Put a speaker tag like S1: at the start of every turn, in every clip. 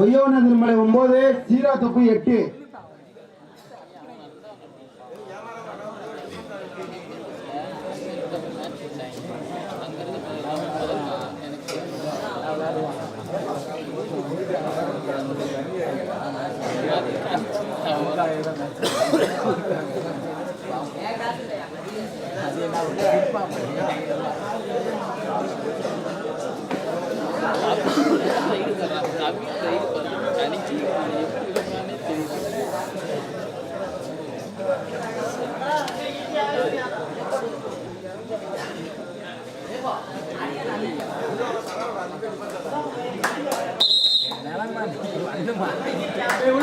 S1: ஒய்யோன மலை ஒன்பது சீரா தொப்பு எட்டு. டூ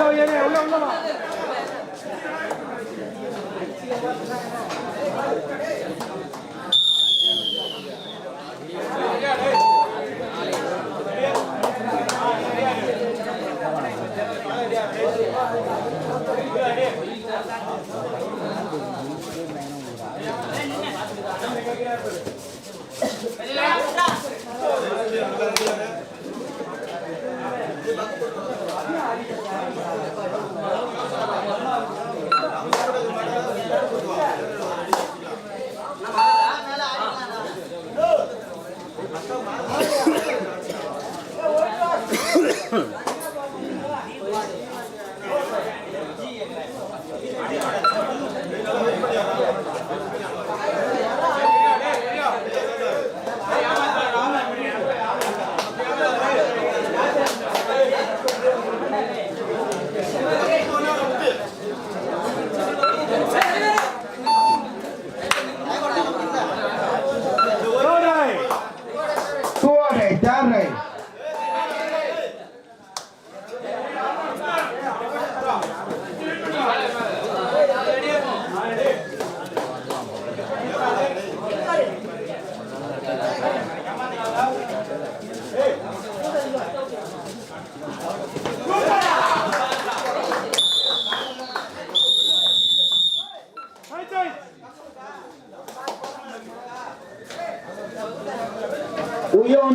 S1: うん。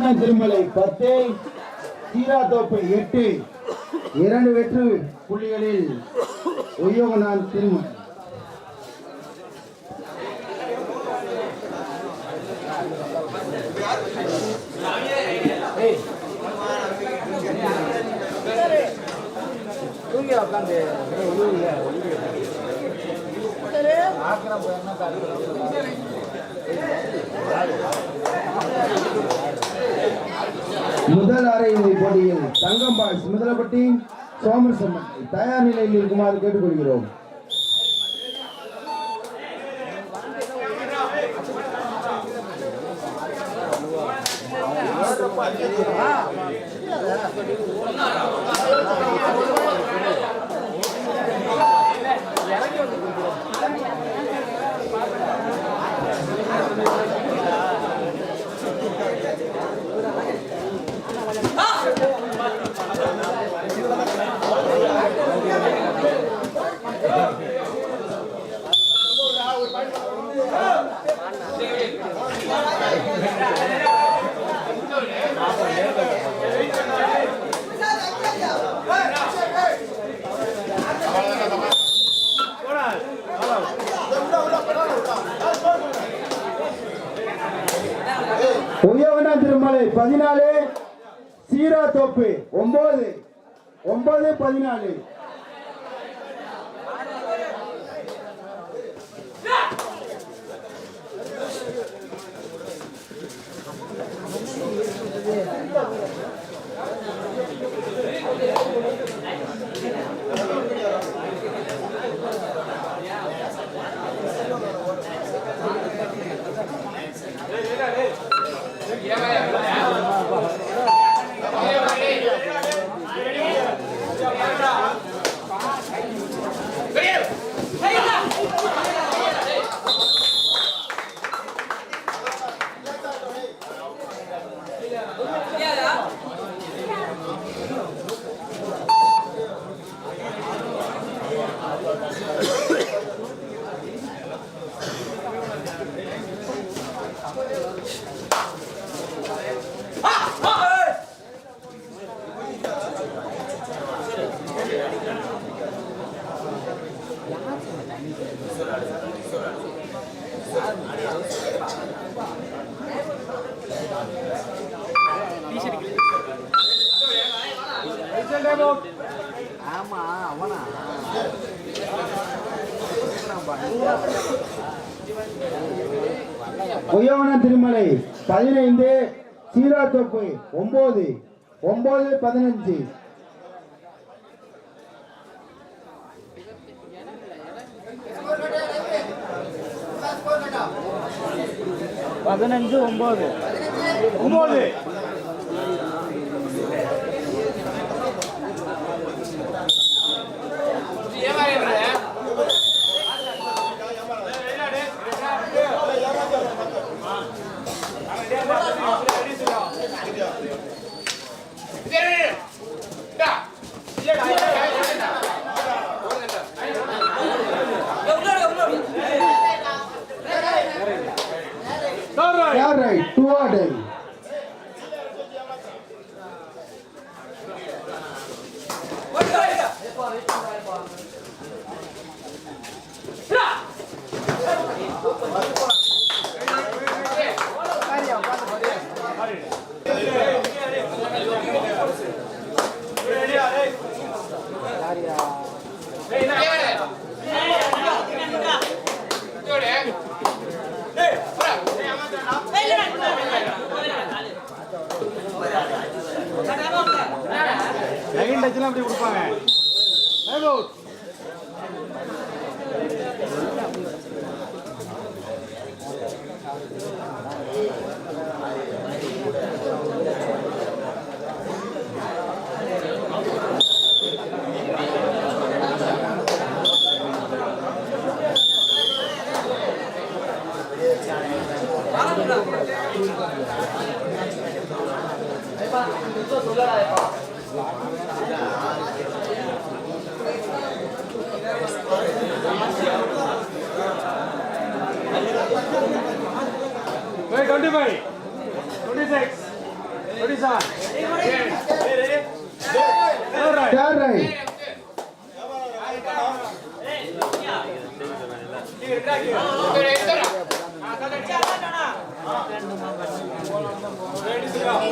S1: உயோன திருமலை பத்து சீரா தோப்பு எட்டு இரண்டு வெற்று புள்ளிகளில் உயோகனான் திருமலை முதல் அரையிறுதி போட்டியில் தங்கம் பாய்ஸ் முதலப்பட்டி சோமரசம்பட்டி தயார் நிலையில் இருக்குமாறு கேட்டுக்கொள்கிறோம். உயவனா பதினாலு சீரா தோப்பு. ஒன்பது ஒன்பது பதினாலு. உயவன திருமலை பதினைந்து சீராத்தோப்பு ஒன்பது ஒன்பது பதினஞ்சு.
S2: பதினஞ்சு ஒன்பது ஒன்பது
S1: யார் right two or die
S2: second அப்படி கொடுப்பாங்க.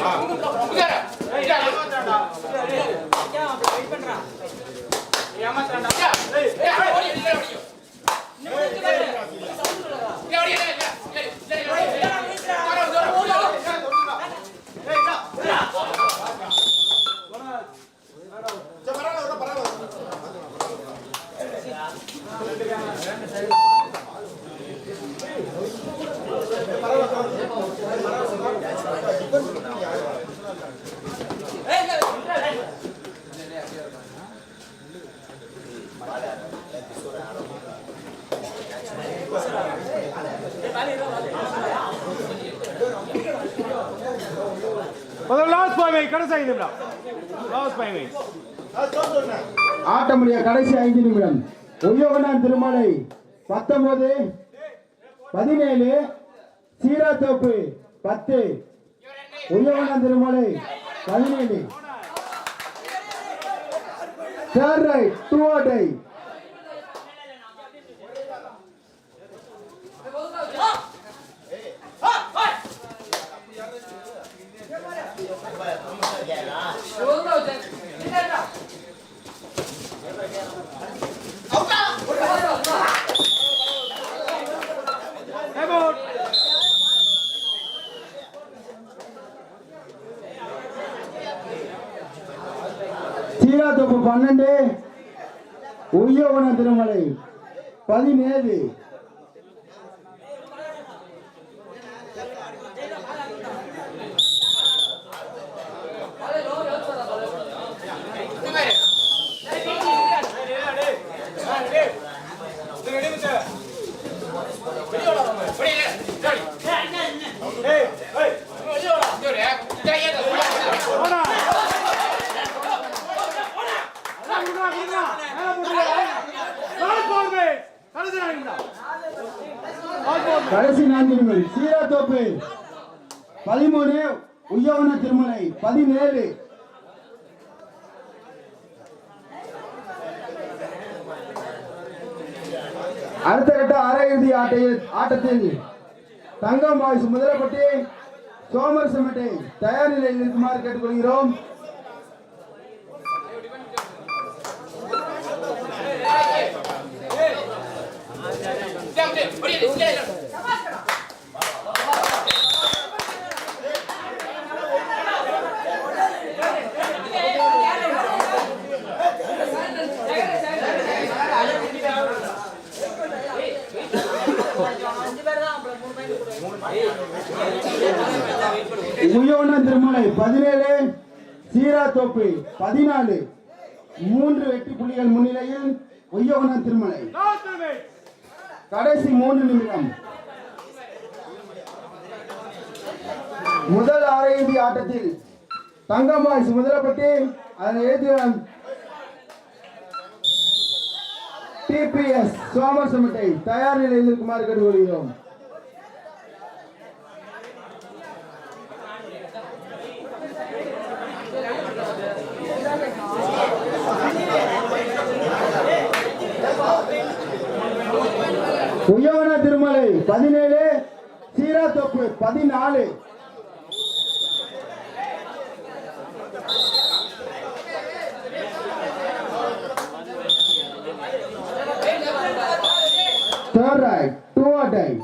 S1: 아,
S2: 아, 아, 그래 கடைசி ஐந்து நிமிடம். லாஸ்ட் ஃபைவ்
S1: ஆட்டமுடைய கடைசி ஐந்து நிமிடம். உயவனான் திருமலை பத்தொன்பது பதினேழு சீராத்தோப்பு பத்து. உயவனான் திருமலை பதினேழு. Third right two or
S2: right
S1: Seerathoppu பன்னெண்டு. உய்யவன திருமலை பதினேழு. திருமலை சீராத்தோப்பு பதிமூணு உய்யவன திருமலை பதினேழு அடுத்த கட்ட அரையிறுதி ஆட்டையில் ஆட்டத்தில் தங்கம் வாய்ஸ் முதலப்பட்டி சோமர் சிமெண்டை தயார் நிலையில் இருக்குமாறு கேட்டுக்கொள்கிறோம் Hey, hey, hey. உயோன திருமலை பதினேழு சீரா தோப்பு பதினாலு. மூன்று வெற்றி புள்ளிகள் முன்னிலையில் உயவன திருமலை. கடைசி மூன்று நிமிடம். முதல் அரையிறுதி ஆட்டத்தில் தங்கம்பாய்ஸ் முதலப்பட்டு அதனை எதிர்த்து டிபிஎஸ் சோமசமட்டை தயார் நிலையில் இருக்குமாறு கேட்டுக்கொள்கிறோம் உயவன பதினேழு பதினேழு தொப்பு பதினாலு Third right, two or die.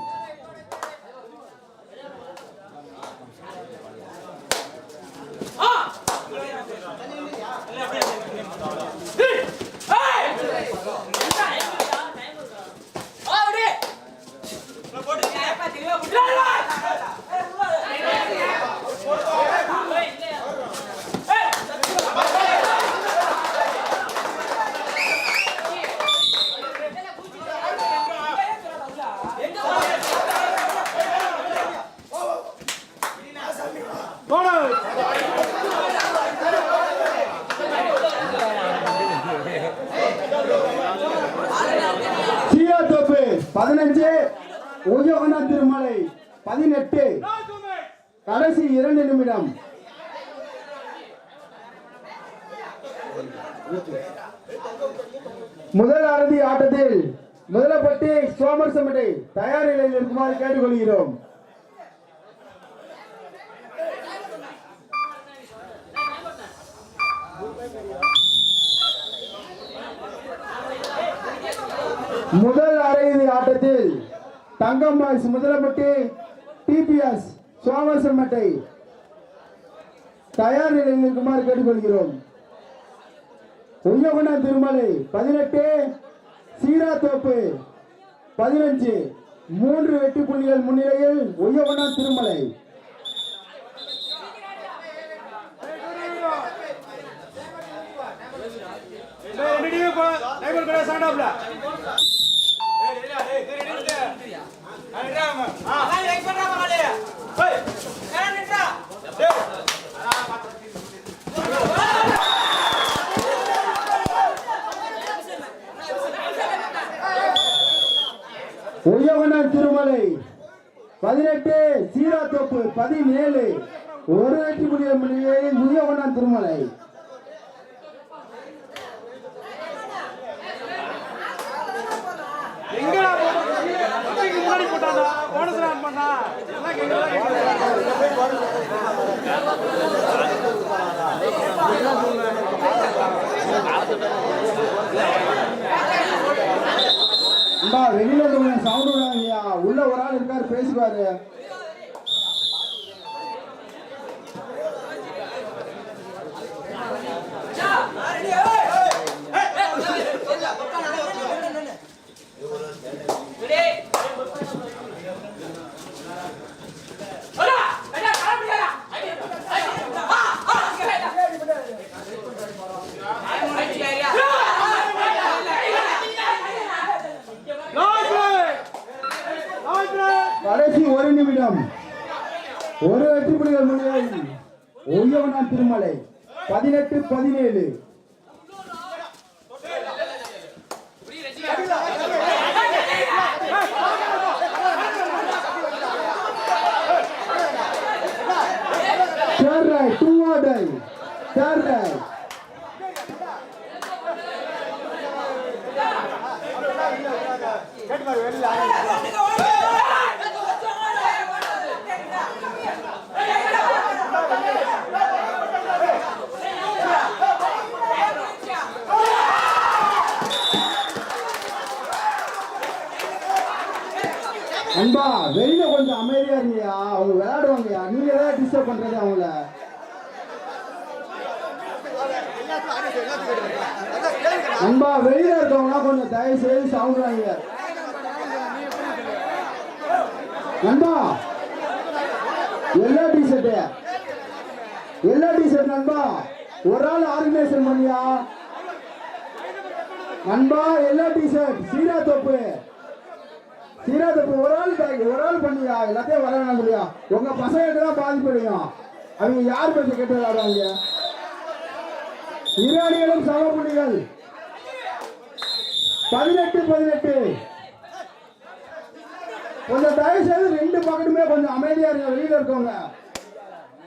S2: Bonus
S1: Seerathoppu பதினஞ்சு உயவன திருமலை பதினெட்டு. கடைசி இரண்டு நிமிடம். முதல் அறுதி ஆட்டத்தில் முதலப்பட்டி சோமர்சமட்டை தயார் நிலையில் இருக்குமாறு கேட்டுக்கொள்கிறோம். முதல் அரையிறுதி ஆட்டத்தில் தங்கம் பாய்ஸ் முதலப்பட்டி டிபிஎஸ் சோமர்சமட்டை தயார் நிலையில் இருக்குமாறு கேட்டுக்கொள்கிறோம் உய்யகுண திருமலை பதினெட்டு சீரா தோப்பு பதினஞ்சு மூன்று வெட்டி புள்ளிகள் முன்னிலையில் உய்யகுண திருமலை
S2: சாண்டாப்ல
S1: உயவனம் திருமலை பதினெட்டு சீரா தொப்பு பதினேழு. ஒரு வெற்றி முடிய முடிய உயவனம் திருமலை. வெளியில சவுண்ட் விடாதீங்க உள்ள ஒரு ஆள் இருக்காரு பேசுவாரு ஒய்யவனான் திருமலை. பதினெட்டு பதினேழு. தூவாடை. தர்ற கேட்டு பாரு வெளியில அன்பா வெளியில கொஞ்சம் அமைதியா இருங்கயா அவங்க விளையாடுவாங்கயா நீங்க தான் டிஸ்டர்ப் பண்றது அவங்கள? அன்பா வெளியில இருக்கவங்க கொஞ்சம் தயவு செய்து சவுண்ட் அன்பா நண்பா எல்லா டிஷர்ட்டு எல்லா டிஷர்ட் நண்பா ஒரு ஆள் ஆர்கனைசேஷன் பண்ணியா? நண்பா எல்லா டிஷர்ட் சீரா தொப்பு. சீரா தொப்பு ஒரு ஆள் ஒரு ஆள் பண்ணியா? எல்லாத்தையும் வர வேணாம் உங்க பசங்களுக்கு தான் பாதிப்படையும் அவங்க யார் பேச கேட்டு விளையாடுவாங்க இரு அணிகளும் சம புள்ளிகள் பதினெட்டு பதினெட்டு. கொஞ்சம் தயவு செய்து ரெண்டு பக்கத்துமே கொஞ்சம் அமைதியா இருங்க. வெளியில இருக்கவங்க.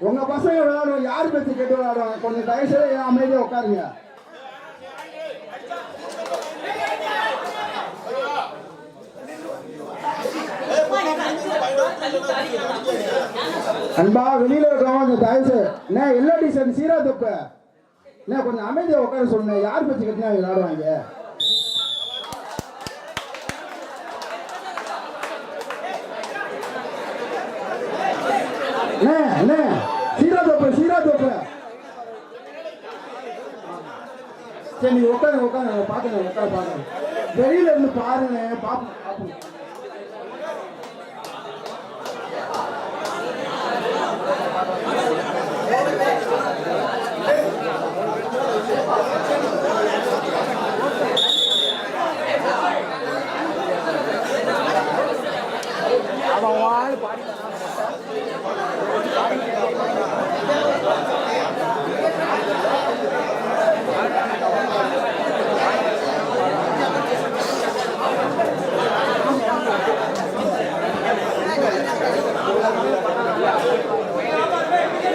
S1: உங்க பசங்க விளையாடுவாங்க. யார் பேச்சு கேட்டு விளையாடுவாங்க? கொஞ்சம் தயவு செய்து ஏன் அமைதியா உட்காருங்க. அன்பா வெளியில இருக்கவங்க அந்த தயவு என்ன எல்லா டிசைன் சீரா தப்ப. என்ன கொஞ்சம் அமைதியா உட்கார சொல்லுங்க யார் பச்சு கட்டினா விளையாடுவாங்க? அண்ணே, சீரா தோப்பு சீரா தோப்பு. சரி நீங்க உட்காந்து உட்காந்து பாத்துங்க உட்காந்து பாருங்க வெளியில இருந்து பாருங்க பாப்போம் பாப்போம்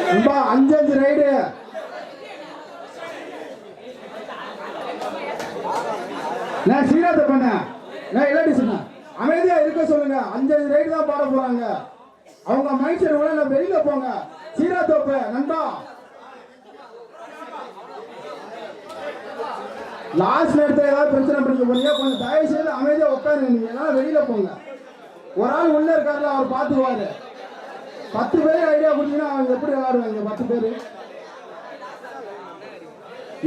S1: நண்பா அஞ்சு அஞ்சு ரைடு நான் சீராத்த பண்ண நான் இல்லாட்டி சொன்னேன் அமைதியா இருக்க சொல்லுங்க அஞ்சு அஞ்சு ரைடு தான் பாட போறாங்க அவங்க மைண்ட் செட் உள்ள வெளியில போங்க சீரா தோப்பு நண்பா லாஸ்ட் நேரத்துல ஏதாவது பிரச்சனை பண்ணிக்க போறீங்க கொஞ்சம் தயவு செய்து அமைதியா உட்காருங்க நீங்க. எல்லாம் வெளியில போங்க. ஒரு ஆள் உள்ள இருக்காருல அவர் பார்த்துக்குவாரு பத்து பேர் ஐடியா கொடுத்தீங்கன்னா அவங்க எப்படி விளையாடுவாங்க? பத்து பேர்.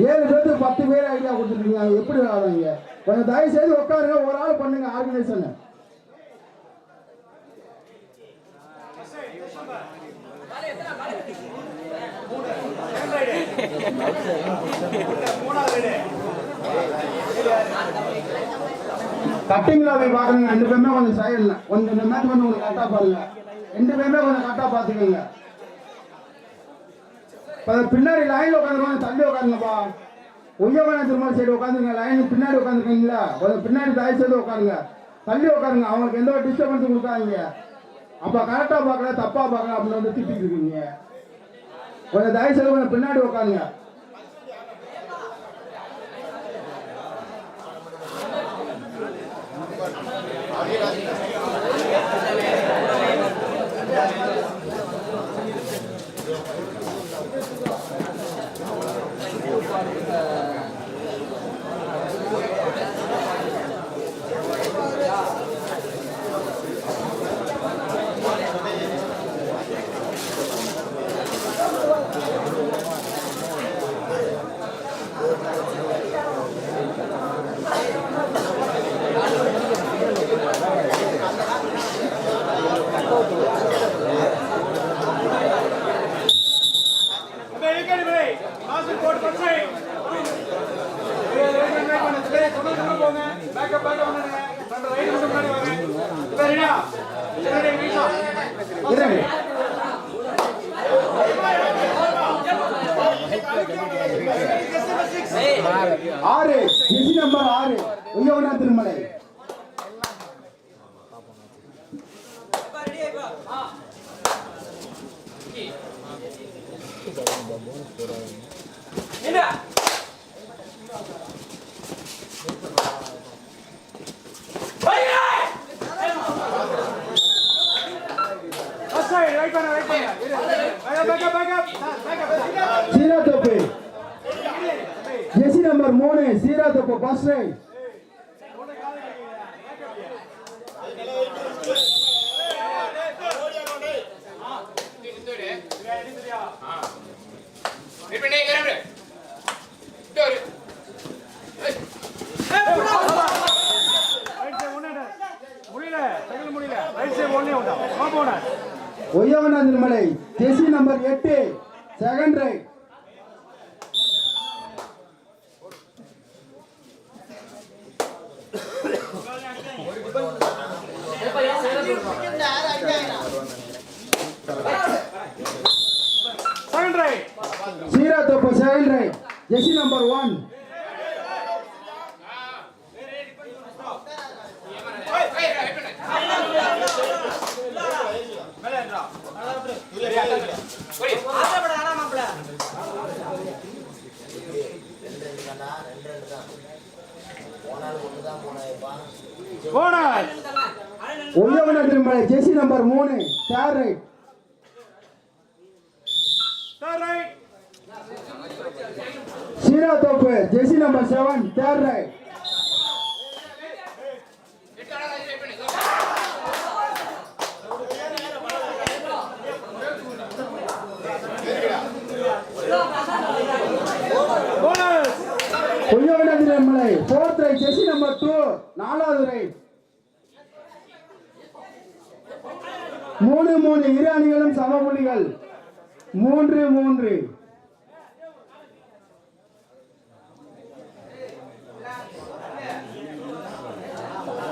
S1: ஏழு பேருக்கு பத்து பேர் ஐடியா கொடுத்துருக்கீங்க. அவங்க எப்படி விளையாடுவாங்க? கொஞ்சம் தயவு செய்து உட்காருங்க. ஒரு ஆள் பண்ணுங்க ஆர்கனைசேஷன் கட்டிங்ல போய் பாக்குறீங்க ரெண்டு பேருமே கொஞ்சம் சைடுல. கொஞ்சம் இந்த மேட்ச் வந்து உங்களுக்கு கரெக்டா பாருங்க. ரெண்டு பேருமே கொஞ்சம் கரெக்டா பாத்துக்கோங்க. இப்ப பின்னாடி லைன்ல உட்காந்துருக்கோம் தள்ளி உட்காருங்கப்பா. உயவன திருமண சைடு உட்காந்துருங்க லைன் பின்னாடி உட்காந்துருக்கீங்களா கொஞ்சம் பின்னாடி தயவு செய்து உட்காருங்க. தள்ளி உட்காருங்க. அவங்களுக்கு எந்த ஒரு டிஸ்டர்பன்ஸ் கொடுக்காதீங்க. அப்ப கரெக்டா பார்க்கல தப்பா பார்க்கல அப்படின்னு வந்து திட்டிட்டு இருக்கீங்க. கொஞ்சம் தயவு செய்து கொஞ்சம் பின்னாடி உட்காருங்க.
S2: சைடு ரைட் பண்ண ரைட் பண்ண back up back up back up
S1: சீரா தொப்பு. ஜெசி நம்பர்
S2: முடியல முடியல. ஒன்னே போன
S1: ஒய்யவன திருமலை. ஜெசி நம்பர் எட்டு second right
S2: second right
S1: Seerathoppu second right JC
S2: bonus
S1: Uyyavana Thirumalai JC number மூணு. தேர்ட் ரைட் சீரா தோப்பு ஜெசி நம்பர் செவன் தேர்ட் ரைட்
S3: எட்டு ஆளா வெயிட் பண்ணு.
S2: போனஸ்
S1: ஒய்யவன ரை ஃபோர்த் ரை ஜெசி நம்பர் டூ நாலாவது ரை மூணு மூணு. இரு அணிகளும் சம புள்ளிகள். மூன்று மூன்று.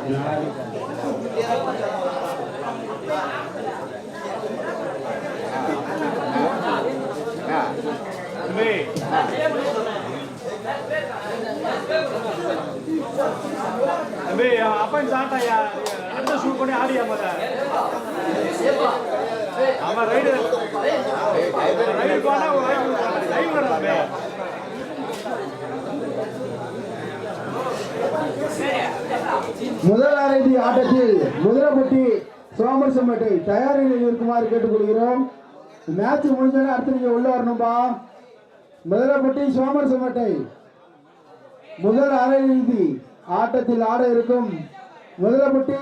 S2: Yeah. அப்பன் சாட்டாயா அடுத்த ஷூட் பண்ணி ஆடியா மத ஆமா ரைடு ரைடு போனா ஒரு ரைடு ரைடு
S1: முதல் அரைதி ஆட்டத்தில் முதலப்பட்டி சோமரசம்பேட்டை தயாரில் இருக்குமாறு கேட்டுக்கொள்கிறோம். மேட்ச் முடிஞ்சோடனே அடுத்து நீங்க உள்ள வரணும்பா. முதலப்பட்டி சோமரசம்பேட்டை முதல் அரைதி ஆட்டத்தில் ஆட இருக்கும். முதலப்பட்டி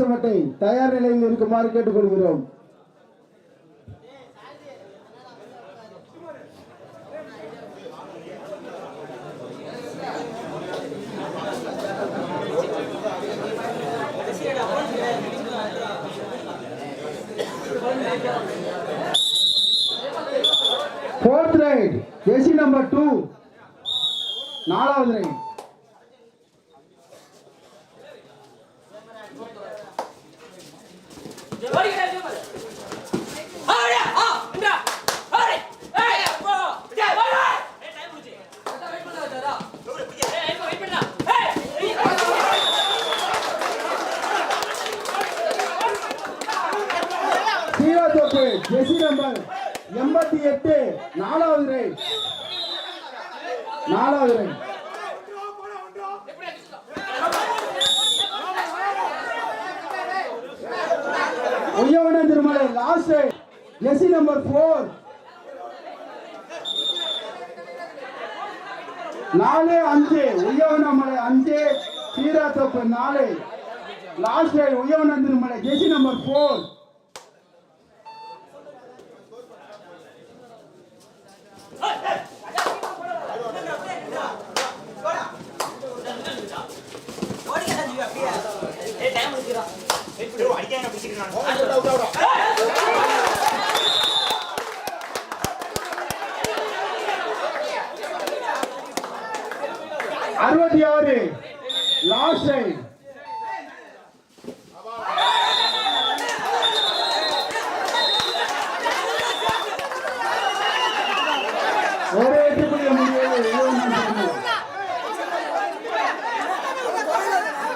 S1: சமட்டை தயார் நிலையில் இருக்குமாறு கேட்டுக்கொள்கிறோம். Fourth right AC number two நாலாவது ரைட் சீரோ தோப்பு ஜெசி நம்பர் எட்டு நாலாவது ரைட் நாலாவது right உய்யவன Thirumalai last right number four நாலு அஞ்சு. மலை அஞ்சு. சீரா தப்பு நாலு. லாஸ்ட் ரைட் திருமலை ஜெசி நம்பர் அறுபத்தி
S4: ஆறு லாஸ்ட் டைம்